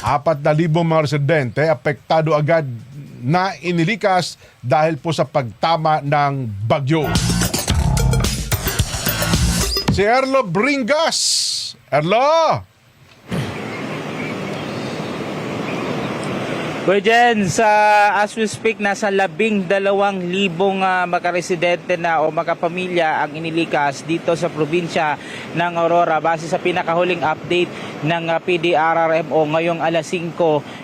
Apat na libong mga residente apektado agad na inilikas dahil po sa pagtama ng bagyo. Si Erlo Bringas. Erlo! Kuya Jen, sa as we speak, nasa labing dalawang libong uh, makaresidente na o makapamilya ang inilikas dito sa probinsya ng Aurora base sa pinakahuling update ng uh, PDRRMO ngayong alas 5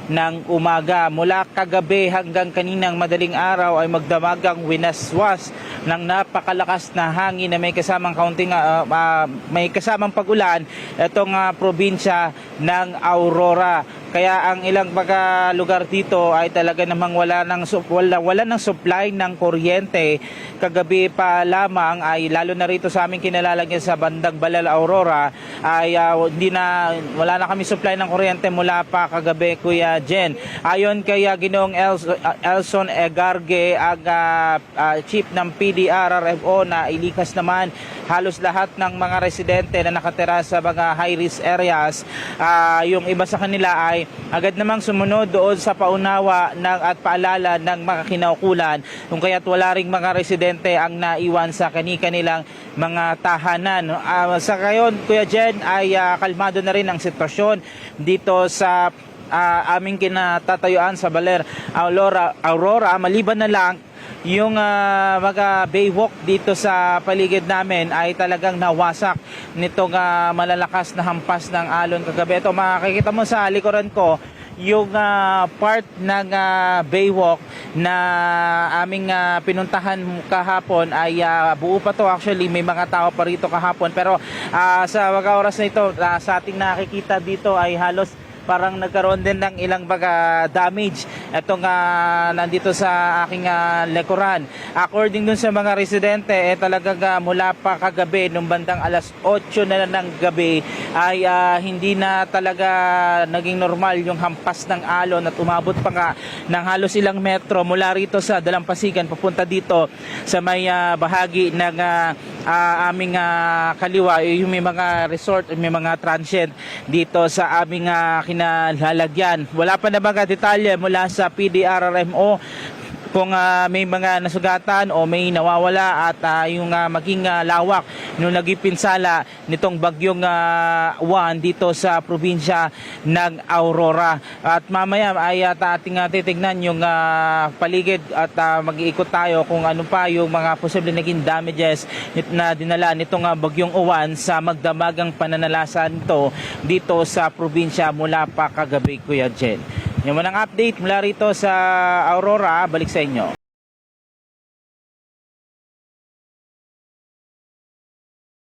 ng umaga. Mula kagabi hanggang kaninang madaling araw ay magdamagang winaswas ng napakalakas na hangin na may kasamang kaunting uh, uh, may kasamang pagulan itong uh, probinsya ng Aurora. Kaya ang ilang mga lugar dito ay talaga namang wala ng wala, wala ng supply ng kuryente. Kagabi pa lamang ay lalo na rito sa aming kinalalagyan sa bandang Balal Aurora ay ah, hindi na wala na kami supply ng kuryente mula pa kagabi Kuya Jen. Ayon kay ah, Ginoong Els- ah, Elson Egarge ang ah, ah, chief ng PDRRMO na ilikas naman halos lahat ng mga residente na nakatira sa mga high risk areas. Ah, yung iba sa kanila ay agad namang sumunod doon sa paunawa ng at paalala ng mga kinaukulan kung kaya't wala ring mga residente ang naiwan sa kani-kanilang mga tahanan. Ah, sa ngayon, Kuya Jen, ay ah, kalmado na rin ang sitwasyon dito sa ah, aming kinatatayuan sa Baler Aurora, Aurora maliban na lang yung ah, mga baywalk dito sa paligid namin ay talagang nawasak nitong ah, malalakas na hampas ng alon kagabi. Ito makikita mo sa likuran ko yung ah, part ng ah, baywalk na aming ah, pinuntahan kahapon ay ah, buo pa to actually may mga tao pa rito kahapon pero ah, sa mga oras na ito ah, sa ating nakikita dito ay halos parang nagkaroon din ng ilang baga damage itong ah, nandito sa aking ah, lekuran. According dun sa mga residente, eh, talagang ah, mula pa kagabi, nung bandang alas 8 na ng gabi, ay ah, hindi na talaga naging normal yung hampas ng alon at umabot pa nga ng halos ilang metro mula rito sa Dalampasigan papunta dito sa may ah, bahagi ng ah, ah, aming ah, kaliwa yung may mga resort may mga transient dito sa aming ah, kinalalagyan. Wala pa na mga detalye mula sa PDRRMO kung ah, may mga nasugatan o may nawawala at ah, yung ah, maging ah, lawak nung naging pinsala nitong bagyong ah, Juan dito sa probinsya ng Aurora. At mamaya ay at ating ah, titignan yung ah, paligid at ah, mag-iikot tayo kung ano pa yung mga posible naging damages na dinala nitong ah, bagyong Uwan sa magdamagang pananalasan nito dito sa probinsya mula pa kagabi Kuya Jen. Yung manang update mula rito sa Aurora, balik sa inyo.